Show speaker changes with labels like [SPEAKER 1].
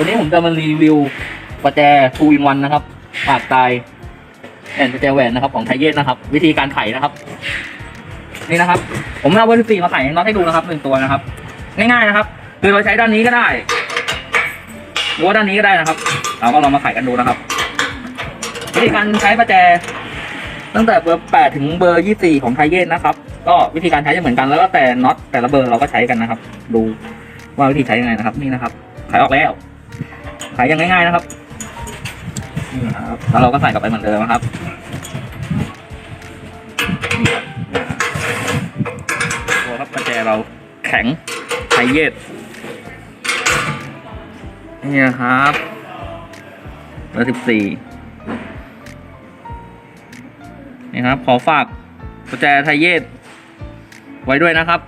[SPEAKER 1] วันนี้ผมจะมารีวิวประแจทูอินวันนะครับ ปากตายแอนประแจแหวนนะครับ ของไทเยสนะครับ วิธีการไขนะครับ นี่นะครับ ผมเอาเบอร์สิบสี่มาไขน็อตให้ดูนะครับหนึ่งตัวนะครับ ง่ายๆนะครับ คือเราใช้ด้านนี้ก็ได้หรือว่าด้านนี้ก็ได้นะครับ เราก็ลองมาไขกันดูนะครับ วิธีการใช้ประแจ ตั้งแต่เบอร์แปดถึงเบอร์ยี่สี่ของไทเยสนะครับ ก็วิธีการใช้จะเหมือนกันแล้วก็แต่น็อตแต่ละเบอร์เราก็ใช้กันนะครับ ดูว่าวิธีใช้ยังไงนะครับ นี่นะครับไขออกแล้ว ไขยังง่ายๆนะครับนี่นะครับแล้วเราก็ใส่กลับไปเหมือนเดิมนะครับนี่ครับตัวครับประแจเราแข็งไทเยสนี่นะครับเบอร์สิบสี่นี่ครับ ขอฝากประแจไทเยสไว้ด้วยนะครับ